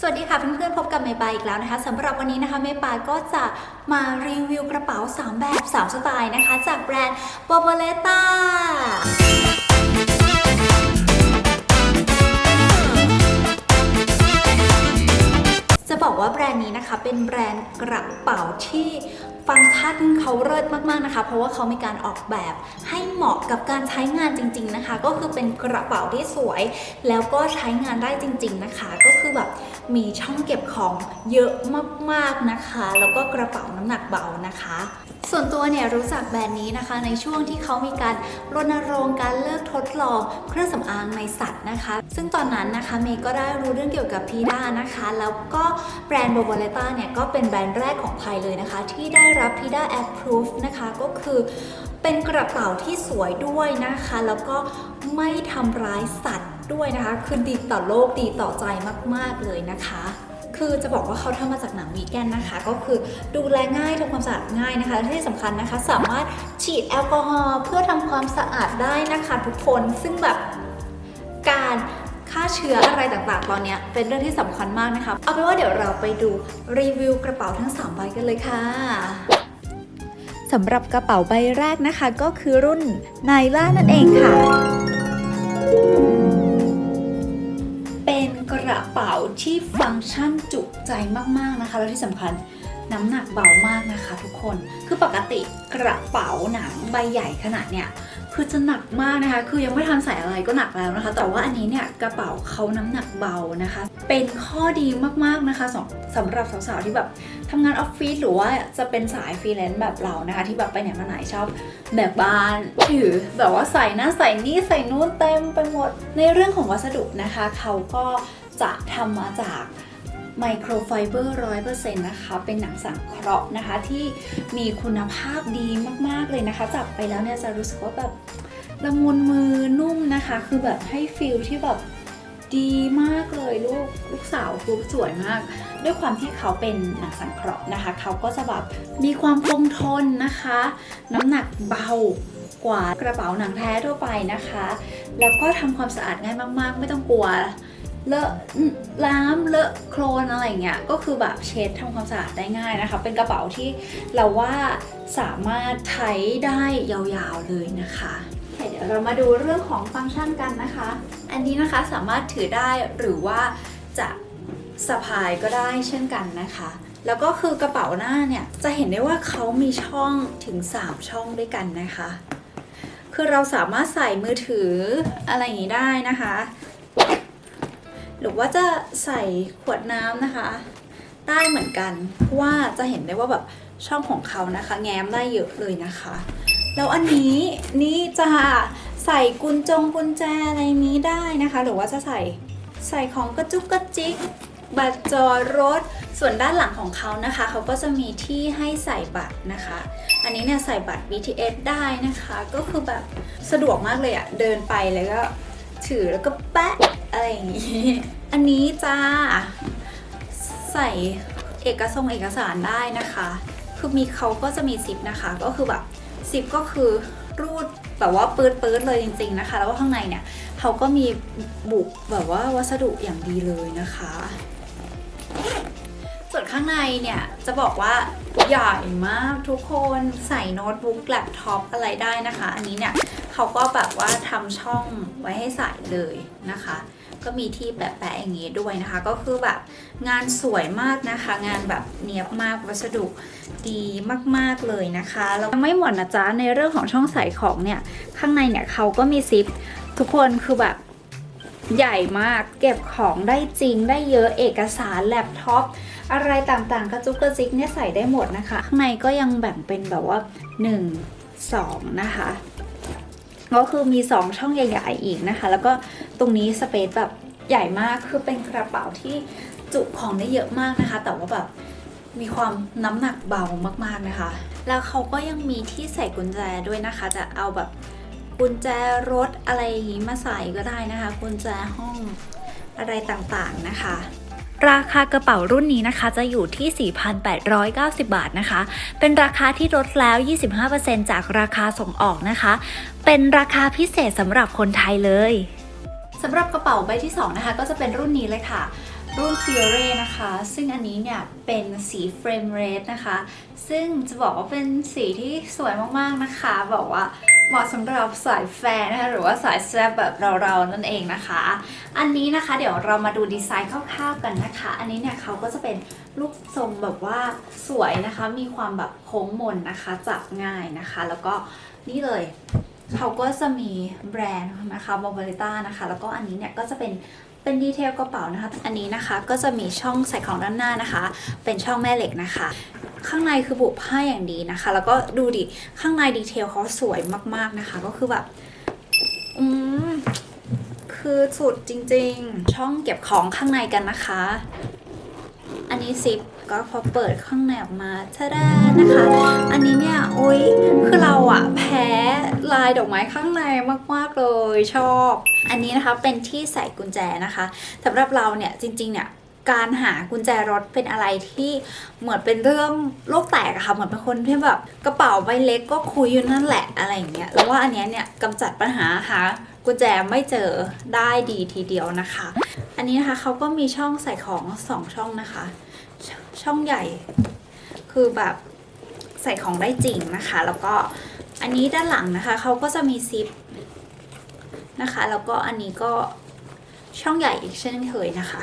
สวัสดีค่ะเพื่อนๆพบกับเมย์ปาอีกแล้วนะคะสำหรับวันนี้นะคะเมย์ปาก็จะมารีวิวกระเป๋า 3 แบบ 3 สไตล์นะคะ จากแบรนด์ b o b o l e t a จะบอกว่าแบรนด์นี้นะคะเป็นแบรนด์กระเป๋าที่ ฟังก์ชันเขาเลิศมากๆนะคะ เพราะว่าเขามีการออกแบบให้เหมาะกับการใช้งานจริง ๆนะคะ ก็คือเป็นกระเป๋าที่สวย แล้วก็ใช้งานได้จริง ๆนะคะ ก็คือแบบมีช่องเก็บของเยอะมากๆนะคะ แล้วก็กระเป๋าน้ำหนักเบานะคะ ส่วนตัวเนี่ยรู้จักแบรนด์นี้นะคะ ในช่วงที่เขามีการรณรงค์การเลิกทดลองเครื่องสำอางในสัตว์นะคะ ซึ่งตอนนั้นนะคะเมย์ก็ได้รู้เรื่องเกี่ยวกับพีด้านะคะ แล้วก็แบรนด์โบโบเลต้าเนี่ยก็เป็นแบรนด์แรกของไทยเลยนะคะ ที่ได้รับพีด้าแอปพรูฟนะคะก็คือเป็นกระเป๋าที่สวยด้วยนะคะ แล้วก็ไม่ทำร้ายสัตว์ด้วยนะคะ คือดีต่อโลกดีต่อใจมาก ๆ เลยนะคะ คือจะบอกว่าเขาทำมาจากหนังวีแกนนะคะ ก็คือดูแลง่ายทำความสะอาดง่ายนะคะและที่สำคัญนะคะ สามารถฉีดแอลกอฮอล์เพื่อทำความสะอาดได้นะคะทุกคนซึ่งแบบการฆ่าเชื้ออะไรต่างๆ ตอนนี้เป็นเรื่องที่สำคัญมากนะคะ เอาเป็นว่าเดี๋ยวเราไปดูรีวิวกระเป๋าทั้ง3ใบกันเลยค่ะสำหรับกระเป๋าใบแรกนะคะ ก็คือรุ่นไนล่านั่นเองค่ะ ระเป๋าที่ฟังก์ชันจุใจมากๆนะคะ แล้วที่สำคัญน้ำหนักเบามากนะคะ ทุกคน คือปกติกระเป๋าหนังใบใหญ่ขนาดเนี้ยคือจะหนักมากนะคะ คือยังไม่ทันใส่อะไรก็หนักแล้วนะคะ แต่ว่าอันนี้เนี่ยกระเป๋าเขาน้ำหนักเบานะคะ เป็นข้อดีมากๆนะคะสำสำหรับสาวๆที่แบบทำงานออฟฟิศหรือว่าจะเป็นสายฟรีแลนซ์แบบเรานะคะ ที่แบบไปไหนมาไหนชอบแบบบ้านถือแบบว่าใส่นั่นใส่นี่ใส่นู่นเต็มไปหมดในเรื่องของวัสดุนะคะเขาก็ จะทำมาจากไมโครไฟเบอร์ร้อยเปอร์เซ็นต์นะคะ เป็นหนังสังเคราะห์นะคะ ที่มีคุณภาพดีมากๆเลยนะคะ จับไปแล้วเนี่ยจะรู้สึกว่าแบบละมุนมือนุ่มนะคะ คือแบบให้ฟิลที่แบบดีมากเลยลูกลูกสาวคือสวยมาก ด้วยความที่เขาเป็นหนังสังเคราะห์นะคะ เขาก็จะแบบมีความคงทนนะคะ น้ำหนักเบากว่ากระเป๋าหนังแท้ทั่วไปนะคะ แล้วก็ทำความสะอาดง่ายมาก ๆ ไม่ต้องกลัว เลอะล้ามเลอะโครนอะไรเงี้ยก็คือแบบเช็ดทำความสะอาดได้ง่ายนะคะ เป็นกระเป๋าที่เราว่าสามารถใช้ได้ยาวๆเลยนะคะเคเดี๋ยวเรามาดูเรื่องของฟังก์ชันกันนะคะ อันนี้นะคะสามารถถือได้หรือว่าจะสะพายก็ได้เช่นกันนะคะ แล้วก็คือกระเป๋าหน้าเนี่ยจะเห็นได้ว่าเขามีช่องถึง 3 ช่องด้วยกันนะคะ คือเราสามารถใส่มือถืออะไรอย่างนี้ได้นะคะ หรือว่าจะใส่ขวดน้ำนะคะ ได้เหมือนกันเพราะว่าจะเห็นได้ว่าแบบช่องของเขานะคะ แง้มได้เยอะเลยนะคะ แล้วอันนี้นี่จะใส่กุญจงกุญแจอะไรนี้ได้นะคะ หรือว่าจะใส่ใส่ของกระจุกกระจิกบัตรจอดรถ ส่วนด้านหลังของเขานะคะ เขาก็จะมีที่ให้ใส่บัตรนะคะ อันนี้เนี่ยใส่บัตร BTS ได้นะคะ ก็คือแบบสะดวกมากเลยอะเดินไปแล้วก็ ถือแล้วก็แปะอะไรอย่างนี้ อันนี้จ้า ใส่เอกสงเอกสารได้นะคะ คือมีเขาก็จะมีซิปนะคะ ก็คือแบบซิปก็คือรูดแบบว่าปืดปืดๆเลยจริง ๆนะคะ แล้วก็ข้างในเนี่ยเขาก็มีบุกแบบว่าวัสดุอย่างดีเลยนะคะ ส่วนข้างในเนี่ยจะบอกว่าใหญ่มากทุกคนใส่โน้ตบุ๊กแล็ปท็อปอะไรได้นะคะ อันนี้เนี่ย เขาก็แบบว่าทำช่องไว้ให้ใส่เลยนะคะ ก็มีที่แปะๆอย่างนี้ด้วยนะคะ ก็คือแบบงานสวยมากนะคะ งานแบบเนียบมากวัสดุดีมากๆเลยนะคะแล้วไม่หมดนะจ๊ะในเรื่องของช่องใส่ของเนี่ยข้างในเนี่ยเขาก็มีซิปทุกคนคือแบบใหญ่มากเก็บของได้จริงได้เยอะเอกสารแล็ปท็อปอะไรต่างๆ กระจุกกระจิกเนี่ยใส่ได้หมดนะคะ ข้างในก็ยังแบ่งเป็นแบบว่า 1 2 นะคะ ก็คือมี 2 ช่องใหญ่ ๆ อีกนะคะ แล้วก็ตรงนี้สเปซแบบใหญ่มากคือเป็นกระเป๋าที่จุของได้เยอะมากนะคะ แต่ว่าแบบมีความน้ำหนักเบามากๆนะคะ แล้วเขาก็ยังมีที่ใส่กุญแจด้วยนะคะ จะเอาแบบกุญแจรถอะไรอย่างนี้มาใส่ก็ได้นะคะ กุญแจห้องอะไรต่างๆนะคะราคากระเป๋ารุ่นนี้นะคะ จะอยู่ที่ 4,890 บาทนะคะ เป็นราคาที่ลดแล้ว 25%จากราคาส่งออกนะคะ เป็นราคาพิเศษสำหรับคนไทยเลยสำหรับกระเป๋าใบที่ 2 นะคะ ก็จะเป็นรุ่นนี้เลยค่ะ รุ่น Fiore นะคะ ซึ่งอันนี้เนี่ย เป็นสีเฟรมเรดนะคะ ซึ่งจะบอกว่าเป็นสีที่สวยมากๆนะคะ บอกว่าเหมาะสำหรับสายแฟนนะคะ หรือว่าสายแซบแบบเราๆนั่นเองนะคะ อันนี้นะคะเดี๋ยวเรามาดูดีไซน์คร่าวๆกันนะคะ อันนี้เนี่ยเขาก็จะเป็นรูปทรงแบบว่าสวยนะคะ มีความแบบโค้งมนนะคะ จับง่ายนะคะ แล้วก็นี่เลย เขาก็จะมีแบรนด์นะคะบอ b บ r ิต้านะคะ แล้วก็อันนี้เนี่ยก็จะเป็นเป็นดีเทลกระเป๋านะคะ อันนี้นะคะก็จะมีช่องใส่ของด้านหน้านะคะ เป็นช่องแม่เหล็กนะคะ ข้างในคือบุผ้าอย่างดีนะคะ แล้วก็ดูดิ ข้างในดีเทลเขาสวยมากๆนะคะ ก็คือแบบอืมคือสุดจริงๆ ช่องเก็บของข้างในกันนะคะ อันนี้ซิปก็พอเปิดข้างในออกมาทะดานะคะ อันนี้เนี่ยโอ๊ยคือเราอะแพ้ ลายดอกไม้ข้างในมากๆเลยชอบ อันนี้นะคะเป็นที่ใส่กุญแจนะคะสำหรับเราเนี่ยจริงๆเนี่ยการหากุญแจรถเป็นอะไรที่เหมือนเป็นเรื่องโลกแตกอะค่ะเหมือนเป็นคนที่แบบกระเป๋าใบเล็กก็คุยอยู่นั่นแหละอะไรอย่างเงี้ยแล้วว่าอันเนี้ยเนี่ยกำจัดปัญหาหากุญแจไม่เจอได้ดีทีเดียวนะคะ อันนี้นะคะเขาก็มีช่องใส่ของสองช่องนะคะชช่องใหญ่ คือแบบใส่ของได้จริงนะคะ แล้วก็ อันนี้ด้านหลังนะคะเขาก็จะมีซิปนะคะ แล้วก็อันนี้ก็ช่องใหญ่อีกเช่นเคยนะคะ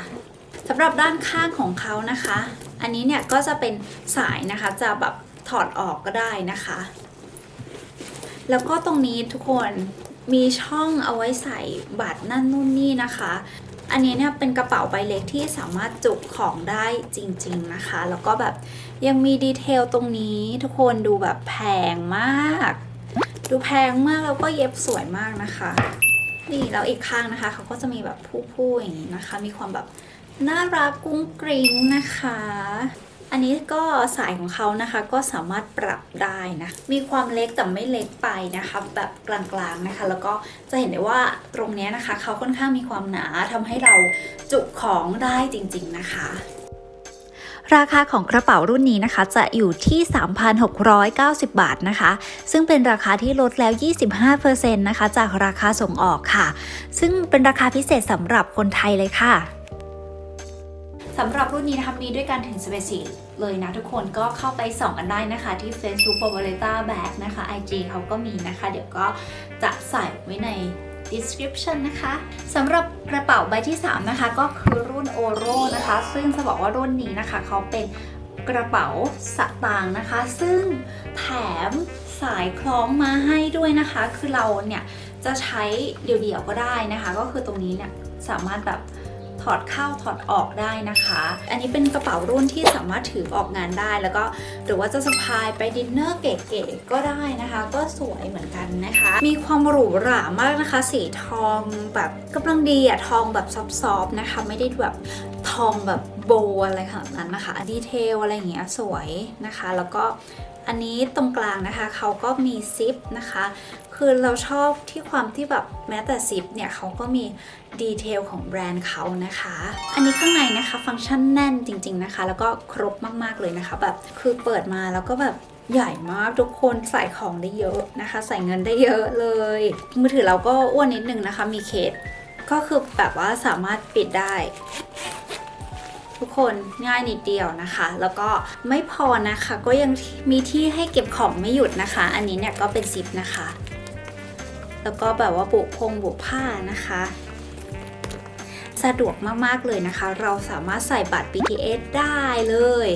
สำหรับด้านข้างของเขานะคะ อันนี้เนี่ยก็จะเป็นสายนะคะจะแบบถอดออกก็ได้นะคะ แล้วก็ตรงนี้ทุกคนมีช่องเอาไว้ใส่บัตรนั่นนู่นนี่นะคะ อันนี้เนี่ยเป็นกระเป๋าใบเล็กที่สามารถจุของได้จริง ๆนะคะ แล้วก็แบบยังมีดีเทลตรงนี้ทุกคนดูแบบแพงมาก ดูแพงมากแล้วก็เย็บสวยมากนะคะ นี่แล้วอีกข้างนะคะเขาก็จะมีแบบผู้ๆอย่างนี้นะคะ มีความแบบน่ารักกุ้งกริ้งนะคะ อันนี้ก็สายของเขานะคะก็สามารถปรับได้นะ มีความเล็กแต่ไม่เล็กไปนะคะ แบบกลางๆนะคะ แล้วก็จะเห็นได้ว่าตรงนี้นะคะเขาค่อนข้างมีความหนาทำให้เราจุของได้จริง ๆนะคะราคาของกระเป๋ารุ่นนี้นะคะ จะอยู่ที่ 3,690 บาทนะคะ ซึ่งเป็นราคาที่ลดแล้ว 25%นะคะ จากราคาส่งออกค่ะ ซึ่งเป็นราคาพิเศษสำหรับคนไทยเลยค่ะ สำหรับรุ่นนี้นะคะมีด้วยกันถึง11สีเลยนะทุกคนก็เข้าไปส่องกันได้นะคะ ที่ Facebook b a r b a r e t a Bag นะคะ IG เขาก็มีนะคะ เดี๋ยวก็จะใส่ไว้ใน description นะคะสำหรับกระเป๋าใบที่ 3 นะคะ ก็คือรุ่น Oro นะคะ ซึ่งจะบอกว่ารุ่นนี้นะคะเขาเป็นกระเป๋าสตางค์นะคะ ซึ่งแถมสายคล้องมาให้ด้วยนะคะ คือเราเนี่ยจะใช้เดี่ยวๆก็ได้นะคะ ก็คือตรงนี้เนี่ยสามารถแบบ อดเข้าถอดออกได้นะคะ อันนี้เป็นกระเป๋ารุ่นที่สามารถถือออกงานได้แล้วก็หรือว่าจะสะพายไปดินเนอร์เก๋ๆก็ได้นะคะ ก็สวยเหมือนกันนะคะ มีความหรูหรามากนะคะ สีทองแบบกำลังดีอะทองแบบซอฟๆนะคะ ไม่ได้แบบทองแบบโบอะไรขนาดนั้นนะคะดีเทลอะไรอย่างเงี้ยสวยนะคะ แล้วก็ อันนี้ตรงกลางนะคะเขาก็มีซิปนะคะ คือเราชอบที่ความที่แบบแม้แต่ซิปเนี่ยเขาก็มีดีเทลของแบรนด์เขานะคะ อันนี้ข้างในนะคะฟังก์ชันแน่นจริง ๆนะคะ แล้วก็ครบมากๆเลยนะคะ แบบคือเปิดมาแล้วก็แบบใหญ่มากทุกคนใส่ของได้เยอะนะคะ ใส่เงินได้เยอะเลย มือถือเราก็อ้วนนิดนึงนะคะ มีเคสก็คือแบบว่าสามารถปิดได้ ทุกคนง่ายนิดเดียวนะคะ แล้วก็ไม่พอนะคะ ก็ยังมีที่ให้เก็บของไม่หยุดนะคะ อันนี้เนี่ยก็เป็นซิปนะคะ แล้วก็แบบว่าบุพงบุผ้านะคะ สะดวกมากๆเลยนะคะ เราสามารถใส่บัตร BTS ได้เลย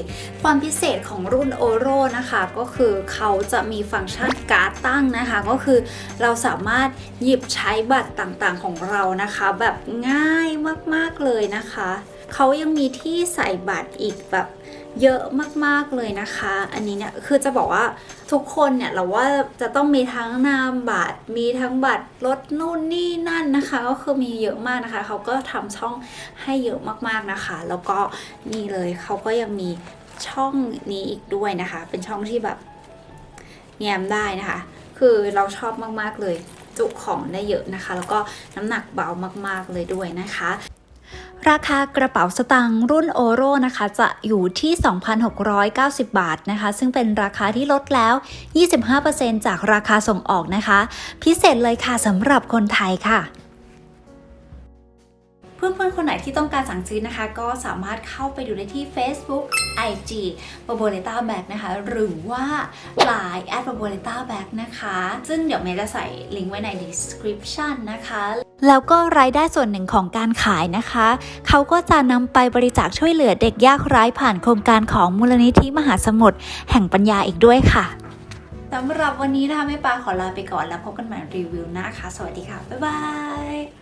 ความพิเศษของรุ่น Oro นะคะ ก็คือเขาจะมีฟังก์ชันการ์ดตั้งนะคะ ก็คือเราสามารถหยิบใช้บัตรต่างๆของเรานะคะ แบบง่ายมากๆเลยนะคะ เขายังมีที่ใส่บัตรอีกแบบเยอะมากๆเลยนะคะ อันนี้เนี่ยคือจะบอกว่าทุกคนเนี่ยเราว่าจะต้องมีทั้งนามบัตร มีทั้งบัตรรถนู่นนี่นั่นนะคะ ก็คือมีเยอะมากนะคะ เขาก็ทำช่องให้เยอะมากๆนะคะ แล้วก็นี่เลยเขาก็ยังมีช่องนี้อีกด้วยนะคะ เป็นช่องที่แบบแง้มได้นะคะ คือเราชอบมากๆเลย จุของได้เยอะนะคะ แล้วก็น้ำหนักเบามากๆเลยด้วยนะคะ ราคากระเป๋าสตางค์รุ่นโอโรนะคะจะอยู่ที่ 2,690 บาทนะคะ ซึ่งเป็นราคาที่ลดแล้ว 25%จากราคาส่งออกนะคะ พิเศษเลยค่ะสำหรับคนไทยค่ะ เพื่อนๆ คนไหนที่ต้องการสั่งซื้อนะคะ ก็สามารถเข้าไปดูได้ที่ Facebook IG b a b o l e t a Bag นะคะ หรือว่า Line at b a b o l e t a Bag นะคะ ซึ่งเดี๋ยวเมย์จะใส่ลิงก์ไว้ใน description นะคะแล้วก็รายได้ส่วนหนึ่งของการขายนะคะ เขาก็จะนำไปบริจาคช่วยเหลือเด็กยากไร้ผ่านโครงการของมูลนิธิมหาสมุทรแห่งปัญญาอีกด้วยค่ะสำหรับวันนี้นะคะแม่ปลาขอลาไปก่อนแล้วพบกันใหม่รีวิวหน้าค่ะสวัสดีค่ะ บ๊ายบาย